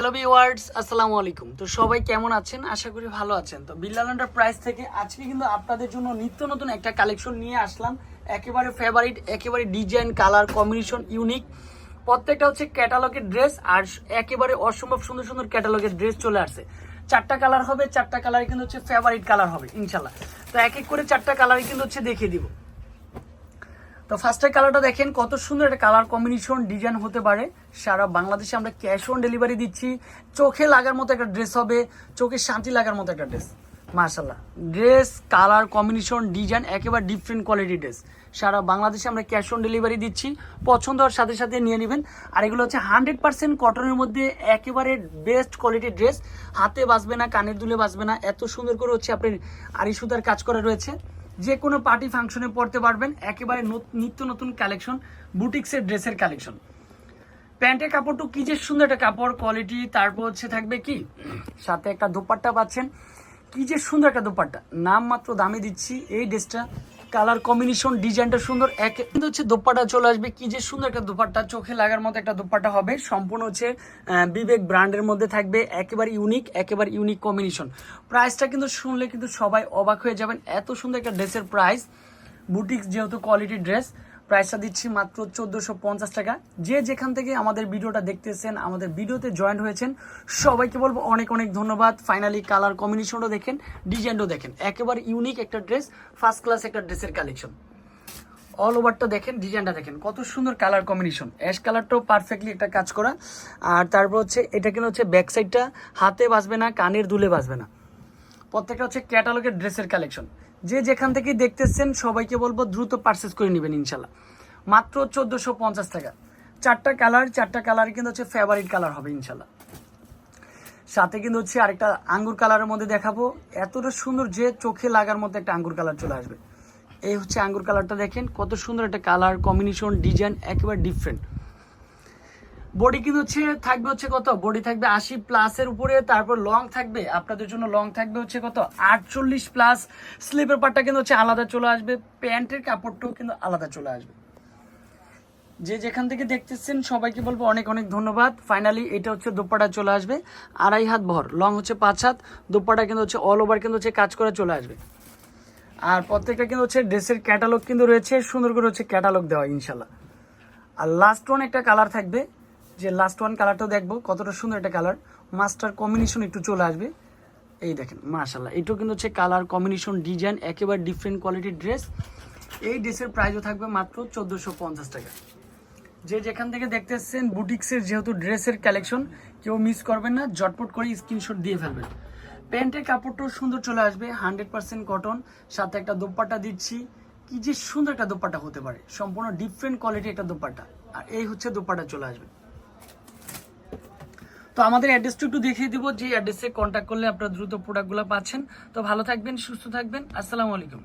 Hello viewers আসসালামু আলাইকুম। তো সবাই কেমন আছেন? আশা করি ভালো আছেন। তো বিল্লাল প্রাইস থেকে আজকে কিন্তু আপনাদের জন্য নিত্য নতুন একটা কালেকশন নিয়ে আসলাম। একেবারে ফেভারিট একেবারে ডিজাইন কালার কম্বিনেশন ইউনিক প্রত্যেকটা হচ্ছে ক্যাটালগের ড্রেস আর একেবারে অসম্ভব সুন্দর সুন্দর ক্যাটালগের ড্রেস চলে আসছে। চারটা কালার হবে, চারটা কালার কিন্তু হচ্ছে ফেভারিট কালার হবে ইনশাল্লাহ তো এক এক করে চারটা কালারই কিন্তু হচ্ছে দেখিয়ে দিব। তো ফার্স্টের কালারটা দেখেন, কত সুন্দর একটা কালার কম্বিনেশন ডিজাইন হতে পারে। সারা বাংলাদেশে আমরা ক্যাশ অন ডেলিভারি দিচ্ছি। চোখে লাগার মতো একটা ড্রেস হবে, চোখে শান্তি লাগার মতো একটা ড্রেস মার্শাল্লাহ ড্রেস কালার কম্বিনেশন ডিজাইন একেবারে ডিফারেন্ট কোয়ালিটি ড্রেস সারা বাংলাদেশে আমরা ক্যাশ অন ডেলিভারি দিচ্ছি। পছন্দ হওয়ার সাথে সাথে নিয়ে নেবেন। আর এগুলো হচ্ছে হান্ড্রেড পার্সেন্ট কটনের মধ্যে একেবারে বেস্ট কোয়ালিটির ড্রেস হাতে বাঁচবে না, কানের দুলে বাঁচবে না। এত সুন্দর করে হচ্ছে আপনার আড়ি সুতার কাজ করা রয়েছে। যে কোনো পার্টি ফাংশনে পড়তে পারবেন। একেবারে নত- নিত্য নতুন কালেকশন, বুটিক্সের ড্রেসের কালেকশন। প্যান্টের কাপড়টু কি যে সুন্দর একটা কাপড় কোয়ালিটি তারপর হচ্ছে থাকবে কি? সাথে একটা দোপাট্টা পাচ্ছেন। কি যে সুন্দর একটা দোপাট্টা। নাম মাত্র দামে দিচ্ছি, এই ড্রেসটা কালার কম্বিনেশন, ডিজাইনটা সুন্দর। এক কিন্তু হচ্ছে দোপাটা চলে আসবে। কি যে সুন্দর একটা দোপাট্টা, চোখে লাগার মতো একটা দোপাট্টা হবে। সম্পূর্ণ হচ্ছে বিবেক ব্র্যান্ডের মধ্যে থাকবে। একেবারে ইউনিক একেবারে ইউনিক কম্বিনেশন প্রাইসটা কিন্তু শুনলে কিন্তু সবাই অবাক হয়ে যাবেন। এত সুন্দর একটা ড্রেসের প্রাইস বুটিক্স যেহেতু কোয়ালিটি ড্রেস প্রাইসটা দিচ্ছি মাত্র চোদ্দোশো পঞ্চাশ টাকা। যে যেখান থেকে আমাদের ভিডিওটা দেখতেছেন, আমাদের ভিডিওতে জয়েন্ট হয়েছেন, সবাইকে বলব অনেক অনেক ধন্যবাদ। ফাইনালি কালার কম্বিনেশনও দেখেন ডিজাইনও দেখেন। একেবারে ইউনিক একটা ড্রেস ফার্স্ট ক্লাস একটা ড্রেসের কালেকশন অল ওভারটা দেখেন ডিজাইনটা দেখেন। কত সুন্দর কালার কম্বিনেশন অ্যাশ কালারটাও পারফেক্টলি একটা কাজ করা। আর তারপর হচ্ছে, এটা কিন্তু হচ্ছে ব্যাক সাইডটা হাতে বাজবে না, কানের দুলে বাজবে না। প্রত্যেকটা হচ্ছে ক্যাটালগের ড্রেসের কালেকশন। যে যেখান থেকে দেখতেছেন, সবাইকে বলব দ্রুত পারচেস করে নেবেন ইনশাল্লাহ। মাত্র চোদ্দোশো পঞ্চাশ টাকা। চারটা কালার চারটা কালার কিন্তু হচ্ছে ফেভারিট কালার হবে ইনশাল্লাহ। সাথে কিন্তু হচ্ছে আরেকটা আঙ্গুর কালারের মধ্যে দেখাবো। এতটা সুন্দর যে চোখে লাগার মতো একটা আঙ্গুর কালার চলে আসবে। এই হচ্ছে আঙ্গুর কালারটা দেখেন, কত সুন্দর একটা কালার কম্বিনেশন ডিজাইন একেবারে ডিফারেন্ট বডি কিন্তু হচ্ছে, থাকবে হচ্ছে কত? বডি থাকবে আশি প্লাসের উপরে, তারপর লং থাকবে, আপনাদের জন্য লং থাকবে হচ্ছে কত? আটচল্লিশ প্লাস স্লিপের পার্টটা কিন্তু হচ্ছে আলাদা চলে আসবে, প্যান্টের কাপড়টাও কিন্তু আলাদা চলে আসবে। যে যেখান থেকে দেখতেছেন, সবাইকে বলব অনেক অনেক ধন্যবাদ। ফাইনালি এটা হচ্ছে দোপাটা চলে আসবে, আড়াই হাত ভর। লং হচ্ছে পাঁচ হাত দোপাটা কিন্তু হচ্ছে অল ওভার কিন্তু হচ্ছে কাজ করে চলে আসবে। আর প্রত্যেকটা কিন্তু হচ্ছে ড্রেসের ক্যাটালগ কিন্তু রয়েছে, সুন্দর করে হচ্ছে ক্যাটালগ দেওয়া ইনশাল্লাহ আর লাস্ট ওয়ান একটা কালার থাকবে যে লাস্ট ওয়ান কালারটাও দেখব, কতটা সুন্দর একটা কালার মাস্টার কম্বিনেশন একটু চলে আসবে। এই দেখেন মাশাল্লাহ এটাও কিন্তু হচ্ছে কালার কম্বিনেশন ডিজাইন একেবারে ডিফারেন্ট কোয়ালিটির ড্রেস এই ড্রেসের প্রাইসও থাকবে মাত্র চোদ্দোশো পঞ্চাশ টাকা। যে যেখান থেকে দেখতেছেন, বুটিক্সের যেহেতু ড্রেসের কালেকশন কেউ মিস করবেন না জটপট করে স্ক্রিনশট দিয়ে ফেলবেন। প্যান্টের কাপড়টাও সুন্দর চলে আসবে হান্ড্রেড পার্সেন্ট কটন সাথে একটা দোপাট্টা দিচ্ছি। কি যে সুন্দর একটা দোপাট্টা হতে পারে। সম্পূর্ণ ডিফারেন্ট কোয়ালিটি একটা দোপাট্টা। আর এই হচ্ছে দোপাট্টা চলে আসবে। তো আমাদের অ্যাড্রেসটা একটু দেখিয়ে দিব, যে অ্যাড্রেসে কন্ট্যাক্ট করলে আপনারা দ্রুত প্রোডাক্টগুলো পাচ্ছেন। তো ভালো থাকবেন, সুস্থ থাকবেন। আসসালামু আলাইকুম।